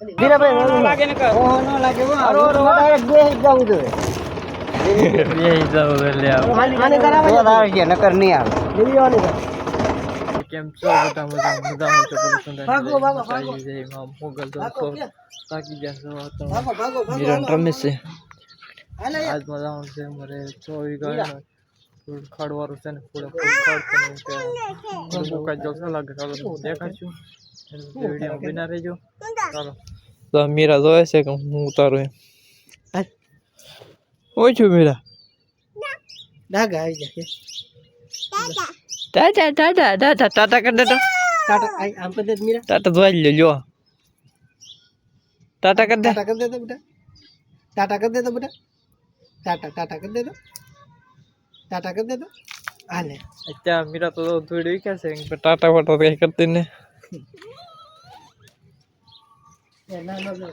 વીરાભાઈ લાગે ને કર ઓહો ન લાગે હો ડાયરેક્ટ બે જ જવું જોઈએ આને કરાવે તો આવે છે નકર નહીં આવે લીલીઓની કર. કેમ છો બધા મજા મજામાં છો બોલો સુંદર ભાગો, ભાગો, ભાગો. જય માં મોગલ તો ભાગો, ક્યાં? તાકી ગયા છો તો ભાગો ભાગો ભાગો મિરન રમે છે હાલે આજ મજામાં છે મારે ચોવી ગાયનો ફૂલ ખાડવાળું છે ને પૂરે ફૂલ ખાડ છે ને કે લોકો કાંઈ જલસા લાગે ચાલો તમને દેખાડશું વીડિયો બિના રહેજો ચાલો તો મીરા જોવે છે કે હું ઉતારું એમ. ઓય છું મીરા ડાઘા આવી જાય ટાટા ટાટા ટાટા ટાટા કરી દેતો ટાટા આઈ આમ કરી દે મીરા ટાટા ધોઈ લેજો ટાટા કરી દે ટાટા કરી દે તો બેટા ટાટા કરી દે તો બેટા ટાટા ટાટા કરી દે તો ટાટા કરી દે તો હાલે અત્યારે મીરા તો થોડી કે છે ટાટા વાટા કઈ કરતી ને એ ના ના ના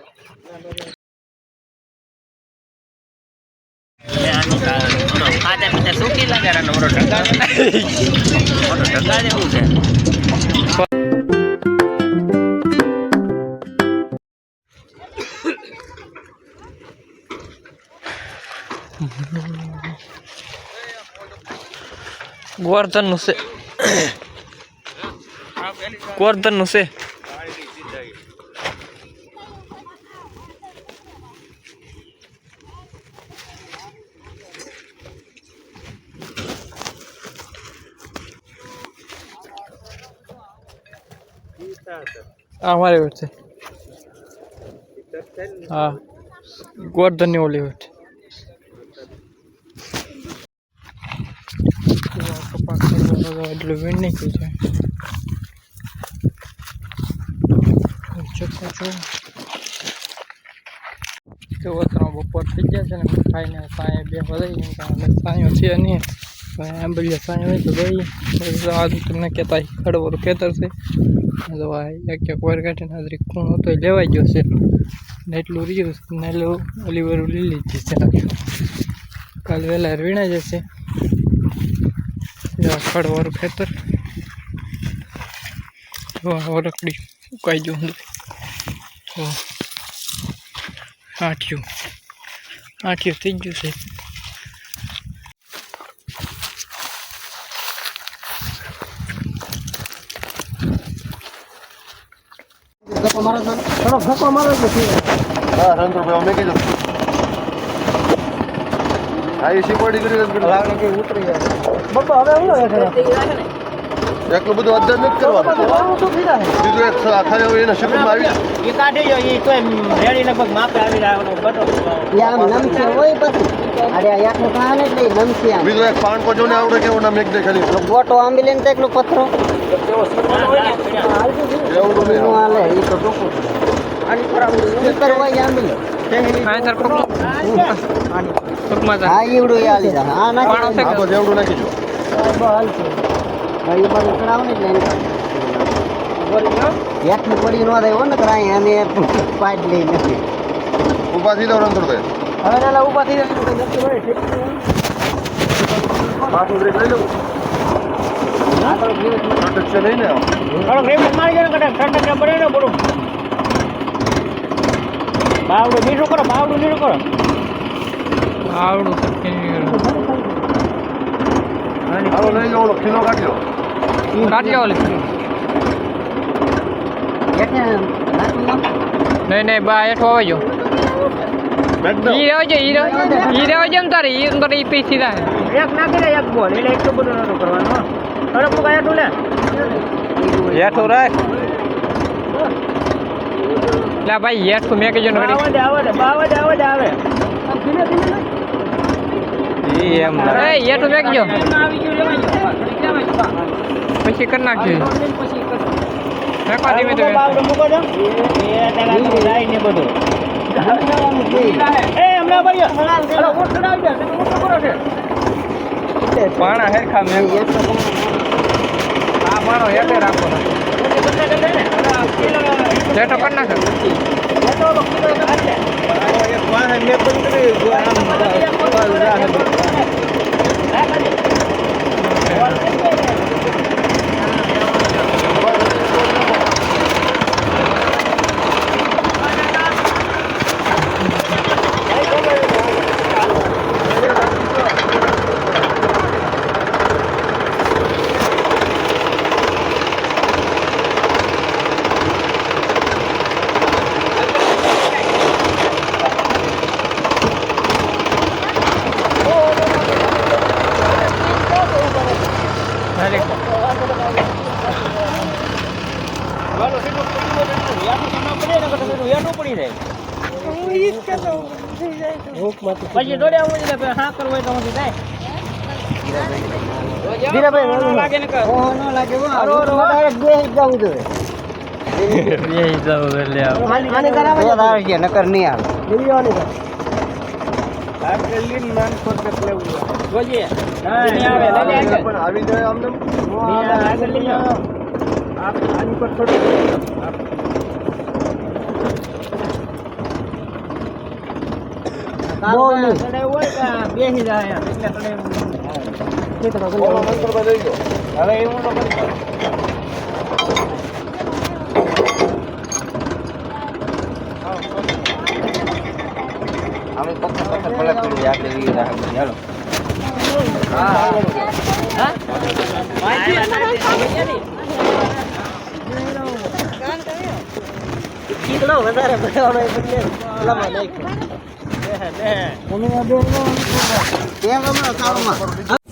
ગોર્ધનનું છે ગોર્ધનનું છે. આ મારી વાત છે. હા. ગોર્ધનની ઓલી વાત કપાસ એટલું વીણ નાખ્યું છે. છો. તો વતરા બપોર થઈ ગયા છે ને ખાઈને સાંજે બે વધાઈ કારણ સાંયો છે નહીં. આંબલિયા સાંયો હોય તો દઈ આજ તમને કહેતા ખડવર ખેતર છે. તો આ એક એક વાર કાઢીને હાજરી ખૂણ હતો, એ લેવાઈ ગયો છે. ને એટલું રહ્યું છે. ને એટલું ઓલી વાર લીલી જ છે. કાલ વહેલા વીણા જશે. ખડવાળું ખેતર. વરકડી ઉકાઈ ગયું તો આઠિયું આઠિયું થઈ ગયું છે ધક્કો મારો હા રંગભાઈ અમે કીધું. હા એ શીખવાડી કરી ઉતરી જાય બાપા હવે હું. એટલું બધું અદર નથી કરવાનું. બીજું એક આખા હવે એના શિપમાં આવી. એ કાઢી જો એ તો એમ રેડી લગભગ માપે આવી બટો નમશે હોય પછી. અરે એકનું કાન એટલે આમ બીજું એક આવડે કેવું નામ એક ગોટો તો એકલો પથરો. નહીં હાલે તો હા એવડું હાલી હા નાખી જેવડું ભાઈ ઉપર ચડાવ ને એટલે એકની પડી નો થાય હોય ને કરાય અને પાડ લઈ નથી ઊભા થઈ જાવ રંગભાઈ હવે નાના ઊભા થઈ જાય ને ને ને બાવડું બીજું કરો બાવડું બીજું કરો. આવડું લઈ ઓલો ખીલો કાઢી નહીં નહીં બા હેઠો આવે જો. ઈ રહેવા જો ઈ જો તારે ઈ અંદર ઈ પી ના એક નાખી દે એક બોલ. એટલે એટલું બધું નતું કરવાનું અરે મુકા એટલું લે. હેઠું રાખ. લા ભાઈ હેઠું મેં કીધું ને આવા આવા દે આવા દે આવા દે આવે. ઈ એમ એ હેઠું મેં આવી ગયું ગયું પછી કરી નાખજો. નાખવા ધીમે ધીમે. બધું પાણા હેરખા મેં. આ પાણો હેઠે રાખો. બધા કરે ને અરે કિલો કરી Alejo. પછી દોડ્યા હું હા કરવું હોય તો હું જાય ધીરાભાઈ લાગે ને કર નો લાગે અરે અરે બે જવું જોઈએ બે જવું એટલે આને કરાવે નકર નહીં આવે જોઈએ પણ આવી જાય નહીં આગળ લઈ આની પર થોડું. બેસી જાય એટલે ચડાવ્યું ઓલો મંત્રભાઈ લઈ ગયો હવે એવું તો કરી અમે પક્કા પક્કા ભલે કરી આપણે વી રાખી હાલો હા હા માહિતી કીધડો વધારે ભરવાનો એ બદલે ઓલામાં નાખ્યો. બે હે, બે હે.